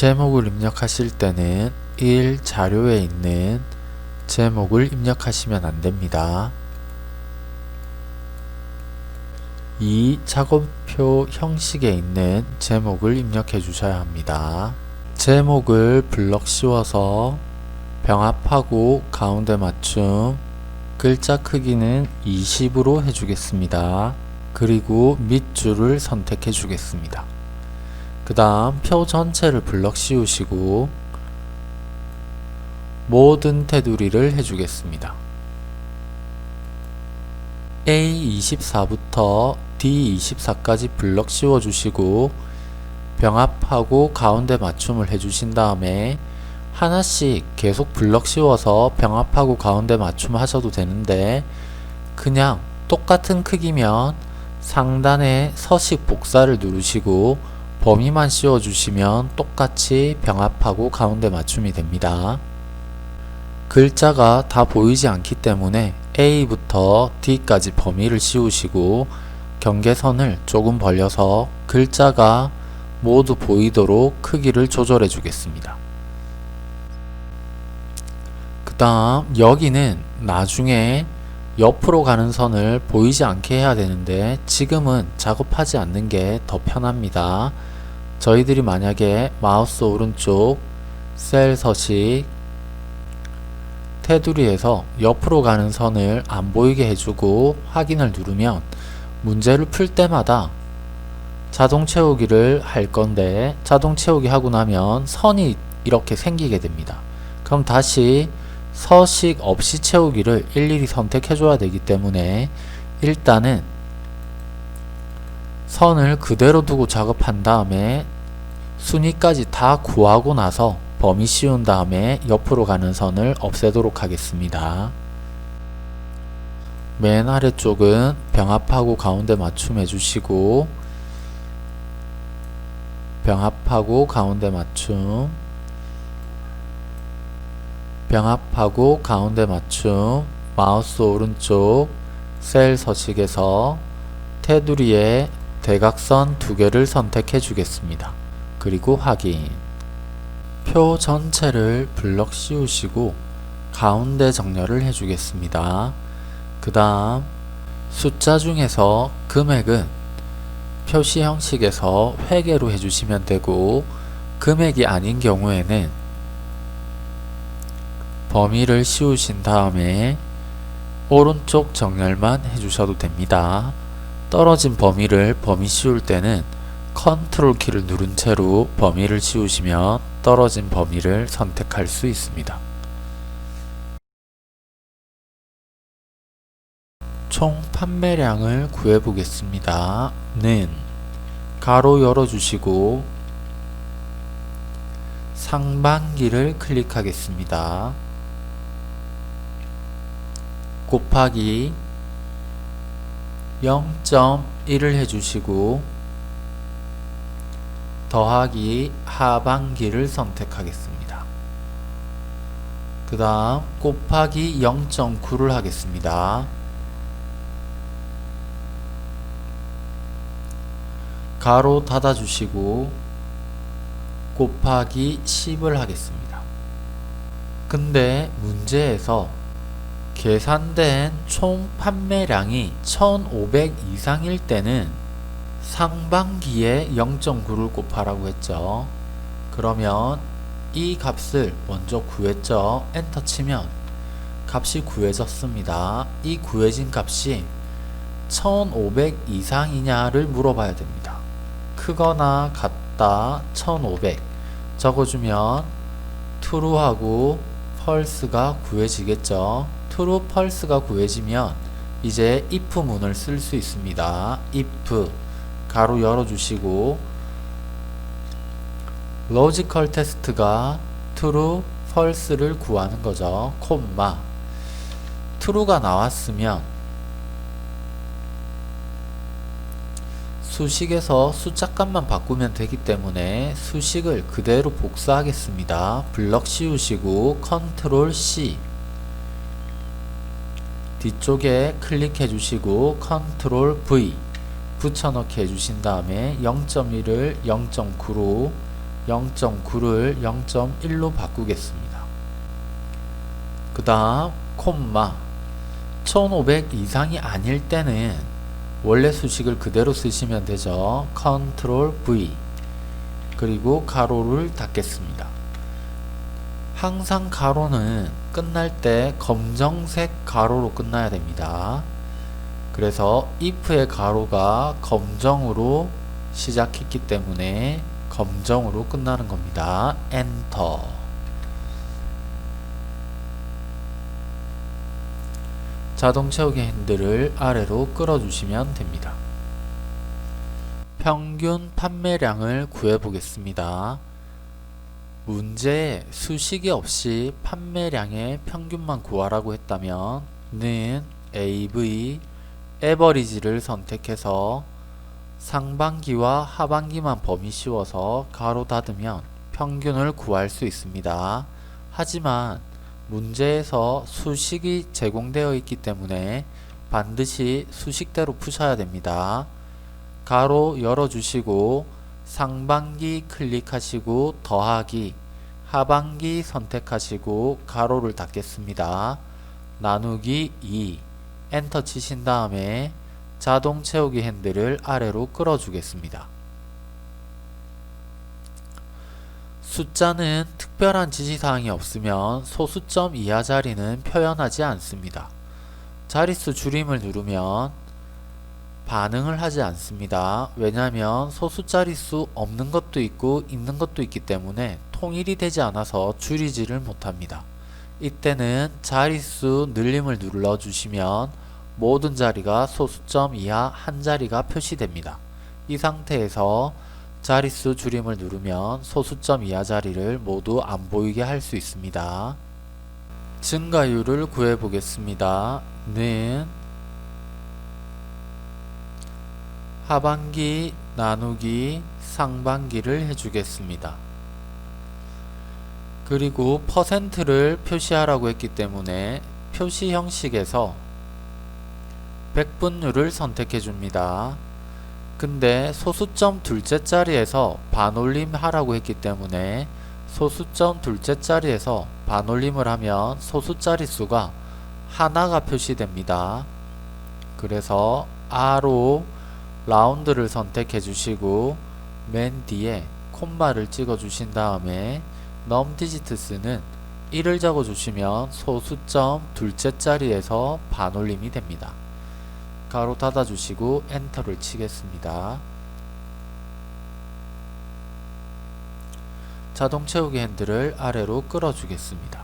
제목을 입력하실 때는 1 자료에 있는 제목을 입력하시면 안 됩니다. 2 작업표 형식에 있는 제목을 입력해 주셔야 합니다. 제목을 블럭 씌워서 병합하고 가운데 맞춤 글자 크기는 20으로 해주겠습니다. 그리고 밑줄을 선택해 주겠습니다. 그 다음 표 전체를 블럭 씌우시고 모든 테두리를 해주겠습니다. A24부터 D24까지 블럭 씌워주시고 병합하고 가운데 맞춤을 해주신 다음에 하나씩 계속 블럭 씌워서 병합하고 가운데 맞춤 하셔도 되는데 그냥 똑같은 크기면 상단에 서식 복사를 누르시고 범위만 씌워주시면 똑같이 병합하고 가운데 맞춤이 됩니다. 글자가 다 보이지 않기 때문에 A부터 D까지 범위를 씌우시고 경계선을 조금 벌려서 글자가 모두 보이도록 크기를 조절해 주겠습니다. 그 다음 여기는 나중에 옆으로 가는 선을 보이지 않게 해야 되는데 지금은 작업하지 않는 게 더 편합니다. 저희들이 만약에 마우스 오른쪽 셀 서식 테두리에서 옆으로 가는 선을 안 보이게 해주고 확인을 누르면 문제를 풀 때마다 자동 채우기를 할 건데 자동 채우기 하고 나면 선이 이렇게 생기게 됩니다. 그럼 다시 서식 없이 채우기를 일일이 선택해 줘야 되기 때문에 일단은 선을 그대로 두고 작업한 다음에 순위까지 다 구하고 나서 범위 씌운 다음에 옆으로 가는 선을 없애도록 하겠습니다. 맨 아래쪽은 병합하고 가운데 맞춤 해 주시고 병합하고 가운데 맞춤 병합하고 가운데 맞춤 마우스 오른쪽 셀 서식에서 테두리에 대각선 두 개를 선택해 주겠습니다. 그리고 확인 표 전체를 블럭 씌우시고 가운데 정렬을 해주겠습니다. 그 다음 숫자 중에서 금액은 표시 형식에서 회계로 해주시면 되고 금액이 아닌 경우에는 범위를 씌우신 다음에 오른쪽 정렬만 해주셔도 됩니다. 떨어진 범위를 범위 씌울 때는 컨트롤 키를 누른 채로 범위를 씌우시면 떨어진 범위를 선택할 수 있습니다. 총 판매량을 구해 보겠습니다. 는 가로 열어 주시고 상반기를 클릭하겠습니다. 곱하기 0.1을 해주시고 더하기 하반기를 선택하겠습니다. 그 다음 곱하기 0.9를 하겠습니다. 가로 닫아주시고 곱하기 10을 하겠습니다. 근데 문제에서 계산된 총 판매량이 1500 이상일 때는 상반기에 0.9를 곱하라고 했죠. 그러면 이 값을 먼저 구했죠. 엔터 치면 값이 구해졌습니다. 이 구해진 값이 1500 이상이냐를 물어봐야 됩니다. 크거나 같다 1500 적어주면 true하고 false가 구해지겠죠. True, false가 구해지면 이제 if 문을 쓸 수 있습니다. if 가로 열어주시고 로지컬 테스트가 true, false를 구하는 거죠. 콤마 true가 나왔으면 수식에서 숫자값만 바꾸면 되기 때문에 수식을 그대로 복사하겠습니다. 블럭 씌우시고 컨트롤 C 뒤쪽에 클릭해 주시고 컨트롤 V 붙여넣기 해주신 다음에 0.1을 0.9로 0.9를 0.1로 바꾸겠습니다. 그 다음 콤마 1500 이상이 아닐 때는 원래 수식을 그대로 쓰시면 되죠. 컨트롤 V 그리고 가로를 닫겠습니다. 항상 가로는 끝날 때 검정색 가로로 끝나야 됩니다. 그래서 if의 가로가 검정으로 시작했기 때문에 검정으로 끝나는 겁니다. 엔터 자동 채우기 핸들을 아래로 끌어주시면 됩니다. 평균 판매량을 구해 보겠습니다. 문제에 수식이 없이 판매량의 평균만 구하라고 했다면 는 AV 에버리지를 선택해서 상반기와 하반기만 범위 씌워서 가로 닫으면 평균을 구할 수 있습니다. 하지만 문제에서 수식이 제공되어 있기 때문에 반드시 수식대로 푸셔야 됩니다. 가로 열어주시고 상반기 클릭하시고 더하기 하반기 선택하시고 가로를 닫겠습니다. 나누기 2 엔터 치신 다음에 자동 채우기 핸들을 아래로 끌어주겠습니다. 숫자는 특별한 지시사항이 없으면 소수점 이하 자리는 표현하지 않습니다. 자릿수 줄임을 누르면 반응을 하지 않습니다. 왜냐하면 소수 자릿수 없는 것도 있고 있는 것도 있기 때문에 통일이 되지 않아서 줄이지를 못합니다. 이때는 자릿수 늘림을 눌러주시면 모든 자리가 소수점 이하 한 자리가 표시됩니다. 이 상태에서 자릿수 줄임을 누르면 소수점 이하 자리를 모두 안 보이게 할 수 있습니다. 증가율을 구해 보겠습니다. 는 하반기 나누기 상반기를 해주겠습니다. 그리고 퍼센트를 표시하라고 했기 때문에 표시 형식에서 백분율을 선택해 줍니다. 근데 소수점 둘째 자리에서 반올림 하라고 했기 때문에 소수점 둘째 자리에서 반올림을 하면 소수 자릿수가 하나가 표시됩니다. 그래서 R로 라운드를 선택해 주시고 맨 뒤에 콤마를 찍어 주신 다음에 넘 디지트스는 1을 적어 주시면 소수점 둘째 자리에서 반올림이 됩니다. 가로 닫아 주시고 엔터를 치겠습니다. 자동 채우기 핸들을 아래로 끌어 주겠습니다.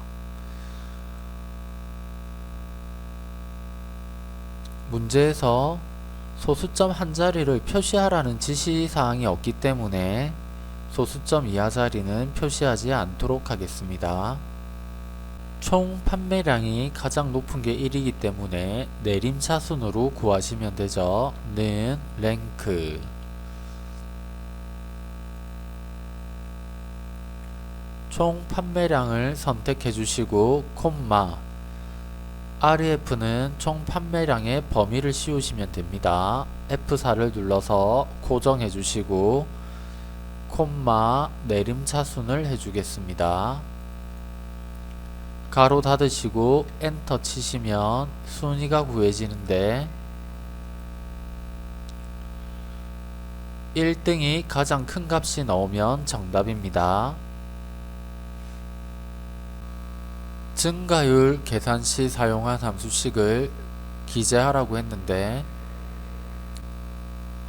문제에서 소수점 한 자리를 표시하라는 지시사항이 없기 때문에 소수점 이하 자리는 표시하지 않도록 하겠습니다. 총 판매량이 가장 높은 게 1이기 때문에 내림차 순으로 구하시면 되죠. 는 랭크 총 판매량을 선택해 주시고 콤마 REF는 총 판매량의 범위를 씌우시면 됩니다. F4를 눌러서 고정해 주시고 콤마 내림 차순을 해주겠습니다. 가로 닫으시고 엔터 치시면 순위가 구해지는데 1등이 가장 큰 값이 나오면 정답입니다. 증가율 계산 시 사용한 함수식을 기재하라고 했는데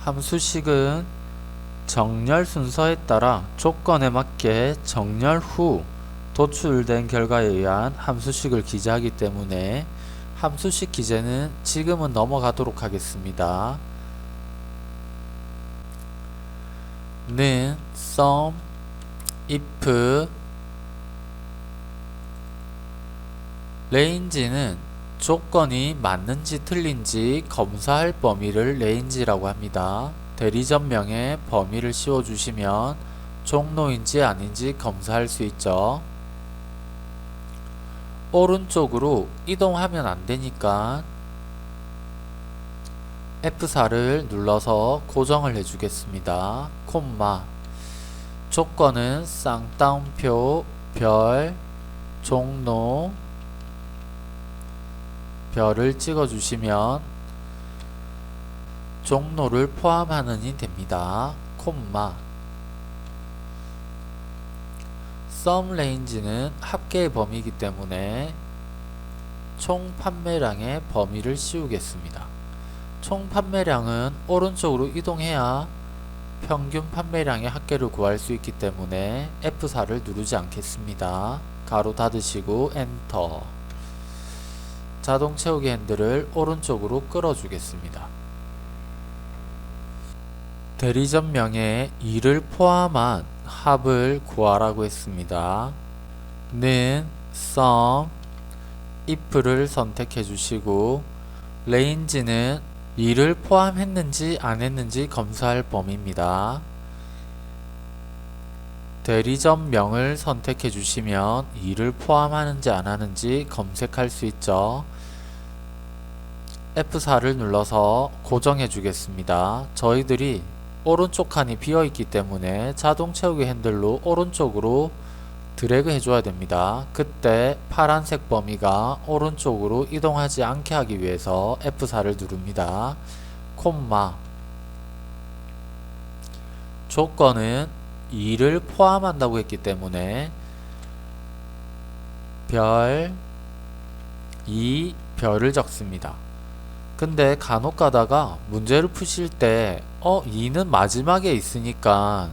함수식은 정렬 순서에 따라 조건에 맞게 정렬 후 도출된 결과에 의한 함수식을 기재하기 때문에 함수식 기재는 지금은 넘어가도록 하겠습니다. 는 sum if 레인지는 조건이 맞는지 틀린지 검사할 범위를 레인지라고 합니다. 대리점명에 범위를 씌워주시면 종로인지 아닌지 검사할 수 있죠. 오른쪽으로 이동하면 안되니까 F4를 눌러서 고정을 해주겠습니다. 콤마 조건은 쌍따옴표 별 종로 별을 찍어 주시면 종로를 포함하는이 됩니다. 콤마 썸 레인지는 합계의 범위이기 때문에 총 판매량의 범위를 씌우겠습니다. 총 판매량은 오른쪽으로 이동해야 평균 판매량의 합계를 구할 수 있기 때문에 F4를 누르지 않겠습니다. 가로 닫으시고 엔터 자동 채우기 핸들을 오른쪽으로 끌어주겠습니다. 대리점 명에 2를 포함한 합을 구하라고 했습니다. 는 sum if를 선택해 주시고 range는 2를 포함했는지 안 했는지 검사할 범위입니다. 대리점 명을 선택해 주시면 2를 포함하는지 안 하는지 검색할 수 있죠. F4를 눌러서 고정해 주겠습니다. 저희들이 오른쪽 칸이 비어 있기 때문에 자동 채우기 핸들로 오른쪽으로 드래그 해줘야 됩니다. 그때 파란색 범위가 오른쪽으로 이동하지 않게 하기 위해서 F4를 누릅니다. 콤마 조건은 2를 포함한다고 했기 때문에 별 2, 별을 적습니다. 근데 간혹 가다가 문제를 푸실 때 어, 2는 마지막에 있으니까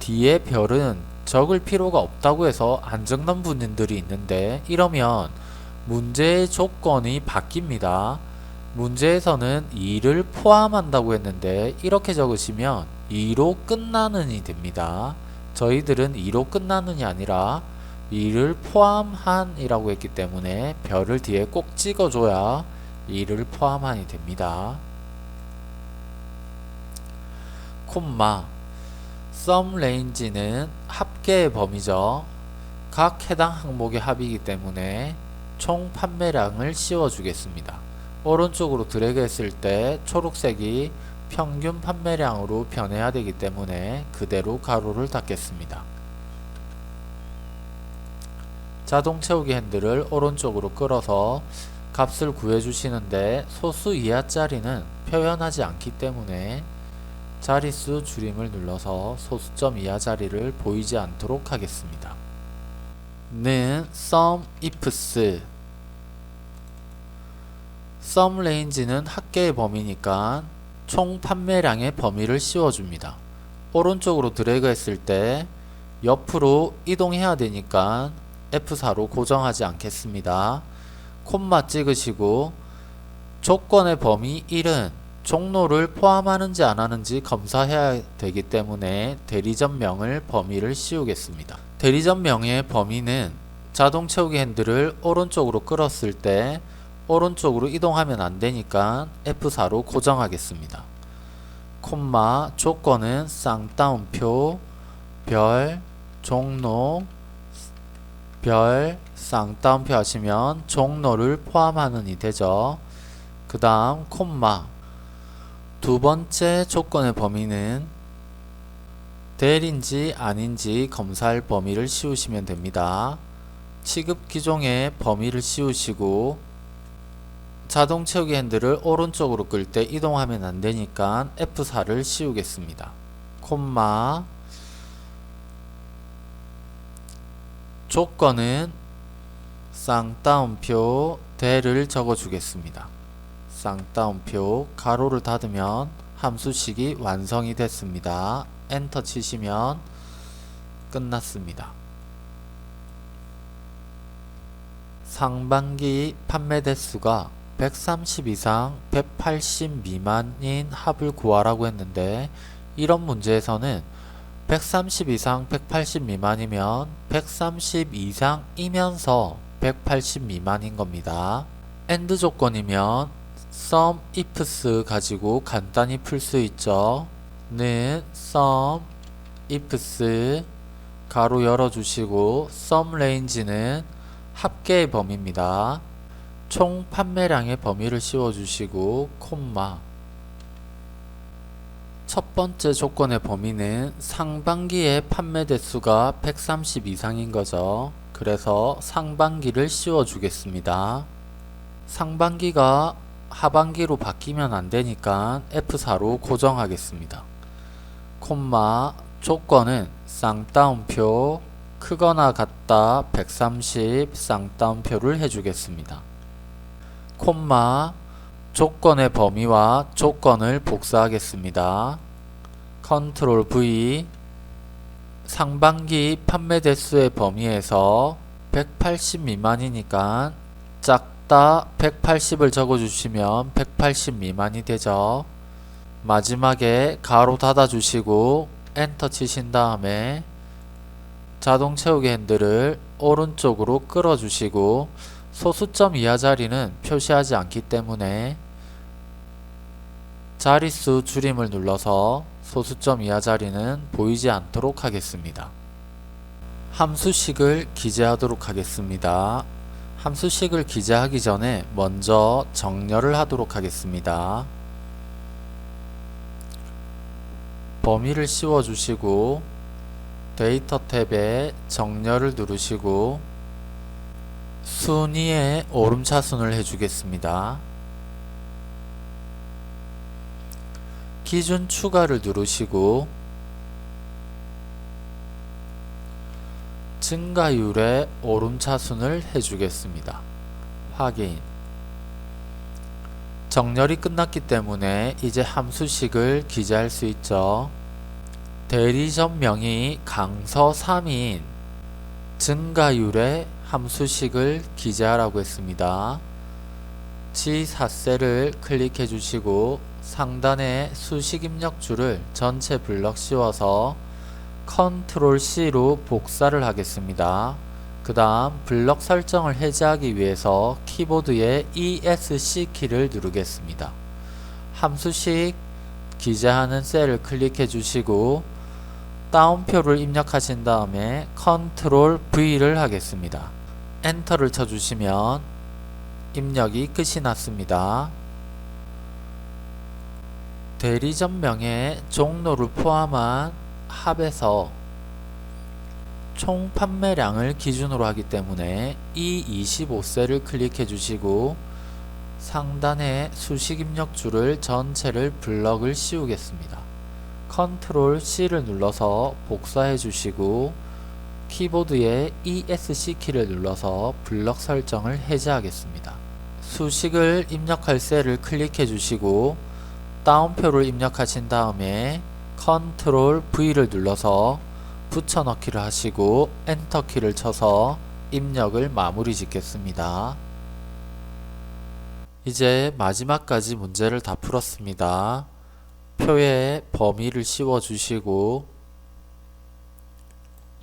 뒤에 별은 적을 필요가 없다고 해서 안 적는 분들이 있는데 이러면 문제의 조건이 바뀝니다. 문제에서는 2를 포함한다고 했는데 이렇게 적으시면 2로 끝나는이 됩니다. 저희들은 2로 끝나는이 아니라 2를 포함한 이라고 했기 때문에 별을 뒤에 꼭 찍어줘야 2를 포함한이 됩니다. 콤마 썸 레인지는 합계의 범위죠. 각 해당 항목의 합이기 때문에 총 판매량을 씌워주겠습니다. 오른쪽으로 드래그 했을 때 초록색이 평균 판매량으로 변해야 되기 때문에 그대로 가로를 닫겠습니다. 자동 채우기 핸들을 오른쪽으로 끌어서 값을 구해주시는데 소수 이하짜리는 표현하지 않기 때문에 자릿수 줄임을 눌러서 소수점 이하 자리를 보이지 않도록 하겠습니다. 는 sum ifs sum range는 합계의 범위니까 총 판매량의 범위를 씌워줍니다. 오른쪽으로 드래그 했을 때 옆으로 이동해야 되니까 F4로 고정하지 않겠습니다. 콤마 찍으시고 조건의 범위 1은 종로를 포함하는지 안 하는지 검사해야 되기 때문에 대리점명을 범위를 씌우겠습니다. 대리점명의 범위는 자동 채우기 핸들을 오른쪽으로 끌었을 때 오른쪽으로 이동하면 안 되니까 F4로 고정하겠습니다. 콤마 조건은 쌍따옴표 별 종로 별 쌍따옴표 하시면 종로를 포함하는이 되죠. 그 다음 콤마 두 번째 조건의 범위는 대인지 아닌지 검사할 범위를 씌우시면 됩니다. 취급 기종의 범위를 씌우시고 자동 채우기 핸들을 오른쪽으로 끌 때 이동하면 안 되니까 F4를 씌우겠습니다. 콤마 조건은 쌍따옴표 대를 적어 주겠습니다. 쌍따옴표 가로를 닫으면 함수식이 완성이 됐습니다. 엔터 치시면 끝났습니다. 상반기 판매 대수가 130 이상 180 미만인 합을 구하라고 했는데 이런 문제에서는 130 이상 180 미만이면 130 이상이면서 180 미만인 겁니다. 엔드 조건이면 sum ifs 가지고 간단히 풀 수 있죠. 는 sum ifs 가로 열어주시고 sum range는 합계의 범위입니다. 총 판매량의 범위를 씌워주시고 콤마 첫 번째 조건의 범위는 상반기에 판매 대수가 130 이상인 거죠. 그래서 상반기를 씌워 주겠습니다. 상반기가 하반기로 바뀌면 안 되니까 F4로 고정하겠습니다. 콤마 조건은 쌍따옴표 크거나 같다 130 쌍따옴표를 해주겠습니다. 콤마 조건의 범위와 조건을 복사하겠습니다. 컨트롤 V 상반기 판매 대수의 범위에서 180 미만이니까 작다 180을 적어주시면 180 미만이 되죠. 마지막에 가로 닫아주시고 엔터 치신 다음에 자동 채우기 핸들을 오른쪽으로 끌어주시고 소수점 이하 자리는 표시하지 않기 때문에 자릿수 줄임을 눌러서 소수점 이하 자리는 보이지 않도록 하겠습니다. 함수식을 기재하도록 하겠습니다. 함수식을 기재하기 전에 먼저 정렬을 하도록 하겠습니다. 범위를 씌워 주시고 데이터 탭에 정렬을 누르시고 순위에 오름차순을 해주겠습니다. 기준 추가를 누르시고 증가율의 오름차순을 해주겠습니다. 확인 정렬이 끝났기 때문에 이제 함수식을 기재할 수 있죠. 대리점명이 강서 3인 증가율의 함수식을 기재하라고 했습니다. G4셀을 클릭해 주시고 상단에 수식 입력줄을 전체 블럭 씌워서 컨트롤 C로 복사를 하겠습니다. 그 다음 블럭 설정을 해제하기 위해서 키보드의 ESC 키를 누르겠습니다. 함수식 기재하는 셀을 클릭해 주시고 다운표를 입력하신 다음에 컨트롤 V를 하겠습니다. 엔터를 쳐주시면 입력이 끝이 났습니다. 대리점명에 종로를 포함한 합에서 총 판매량을 기준으로 하기 때문에 이 25셀을 클릭해 주시고 상단에 수식 입력줄을 전체를 블럭을 씌우겠습니다. 컨트롤 C를 눌러서 복사해 주시고 키보드의 ESC 키를 눌러서 블럭 설정을 해제하겠습니다. 수식을 입력할 셀을 클릭해 주시고 다운표를 입력하신 다음에 컨트롤 V를 눌러서 붙여넣기를 하시고 엔터 키를 쳐서 입력을 마무리 짓겠습니다. 이제 마지막까지 문제를 다 풀었습니다. 표에 범위를 씌워 주시고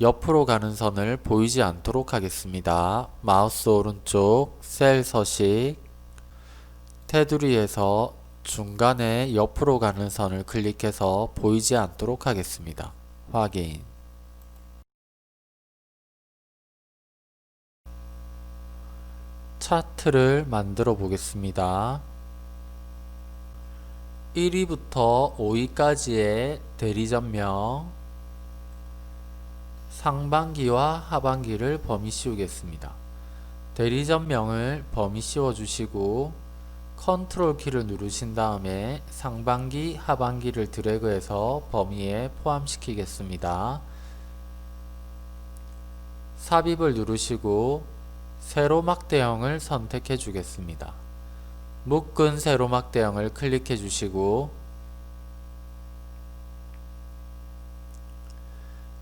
옆으로 가는 선을 보이지 않도록 하겠습니다. 마우스 오른쪽 셀 서식 테두리에서 중간에 옆으로 가는 선을 클릭해서 보이지 않도록 하겠습니다. 확인 차트를 만들어 보겠습니다. 1위부터 5위까지의 대리점명 상반기와 하반기를 범위 씌우겠습니다. 대리점명을 범위 씌워 주시고 컨트롤 키를 누르신 다음에 상반기, 하반기를 드래그해서 범위에 포함시키겠습니다. 삽입을 누르시고 세로막 대형을 선택해 주겠습니다. 묶은 세로막 대형을 클릭해 주시고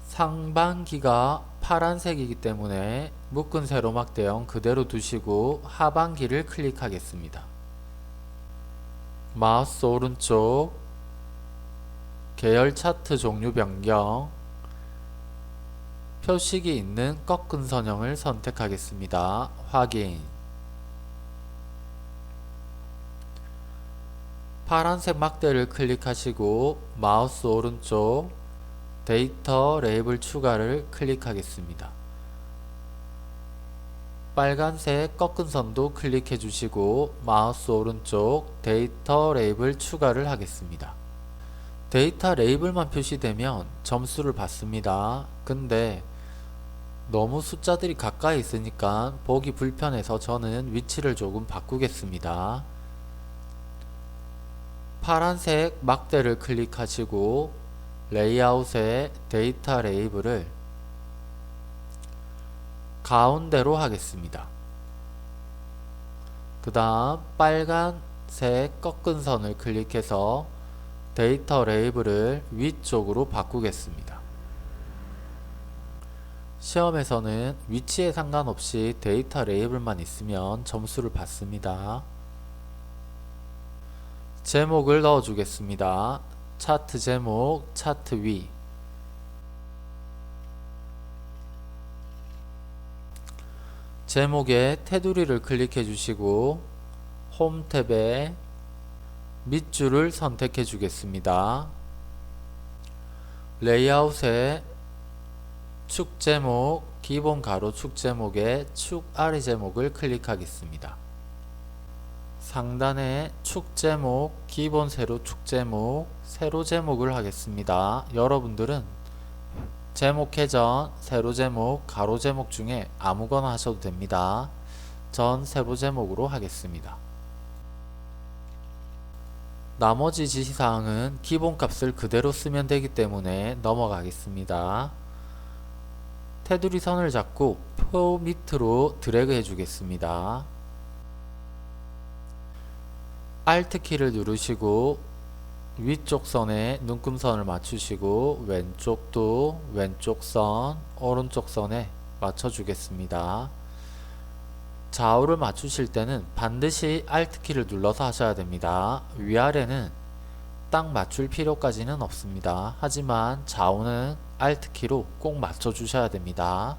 상반기가 파란색이기 때문에 묶은 세로막 대형 그대로 두시고 하반기를 클릭하겠습니다. 마우스 오른쪽 계열 차트 종류 변경 표식이 있는 꺾은 선형을 선택하겠습니다. 확인 파란색 막대를 클릭하시고 마우스 오른쪽 데이터 레이블 추가를 클릭하겠습니다. 빨간색 꺾은 선도 클릭해 주시고 마우스 오른쪽 데이터 레이블 추가를 하겠습니다. 데이터 레이블만 표시되면 점수를 받습니다. 근데 너무 숫자들이 가까이 있으니까 보기 불편해서 저는 위치를 조금 바꾸겠습니다. 파란색 막대를 클릭하시고 레이아웃의 데이터 레이블을 가운데로 하겠습니다. 그 다음 빨간색 꺾은 선을 클릭해서 데이터 레이블을 위쪽으로 바꾸겠습니다. 시험에서는 위치에 상관없이 데이터 레이블만 있으면 점수를 받습니다. 제목을 넣어주겠습니다. 차트 제목, 차트 위. 제목에 테두리를 클릭해 주시고 홈 탭에 밑줄을 선택해 주겠습니다. 레이아웃에 축 제목, 기본 가로 축 제목에 축 아래 제목을 클릭하겠습니다. 상단에 축 제목, 기본 세로 축 제목, 세로 제목을 하겠습니다. 여러분들은 제목 회전, 세로 제목, 가로 제목 중에 아무거나 하셔도 됩니다. 전 세로 제목으로 하겠습니다. 나머지 지시사항은 기본값을 그대로 쓰면 되기 때문에 넘어가겠습니다. 테두리 선을 잡고 표 밑으로 드래그 해주겠습니다. Alt 키를 누르시고 위쪽 선에 눈금선을 맞추시고 왼쪽도 왼쪽 선, 오른쪽 선에 맞춰 주겠습니다. 좌우를 맞추실 때는 반드시 Alt 키를 눌러서 하셔야 됩니다. 위아래는 딱 맞출 필요까지는 없습니다. 하지만 좌우는 Alt 키로 꼭 맞춰 주셔야 됩니다.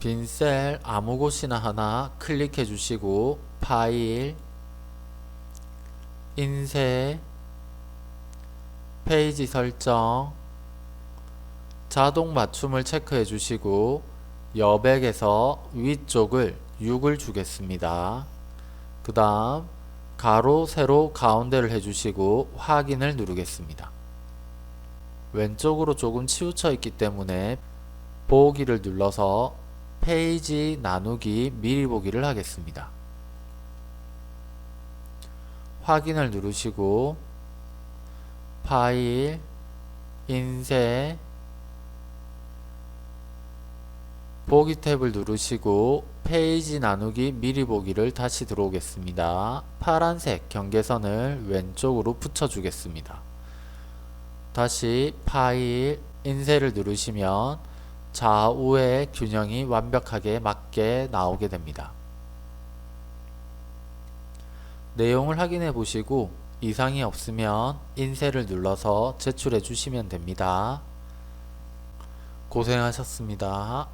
빈 셀 아무 곳이나 하나 클릭해 주시고 파일 인쇄 페이지 설정 자동 맞춤을 체크해 주시고 여백에서 위쪽을 6을 주겠습니다. 그 다음 가로 세로 가운데를 해주시고 확인을 누르겠습니다. 왼쪽으로 조금 치우쳐 있기 때문에 보기를 눌러서 페이지 나누기 미리 보기를 하겠습니다. 확인을 누르시고 파일 인쇄 보기 탭을 누르시고 페이지 나누기 미리 보기를 다시 들어오겠습니다. 파란색 경계선을 왼쪽으로 붙여주겠습니다. 다시 파일, 인쇄를 누르시면 좌우의 균형이 완벽하게 맞게 나오게 됩니다. 내용을 확인해 보시고 이상이 없으면 인쇄를 눌러서 제출해 주시면 됩니다. 고생하셨습니다.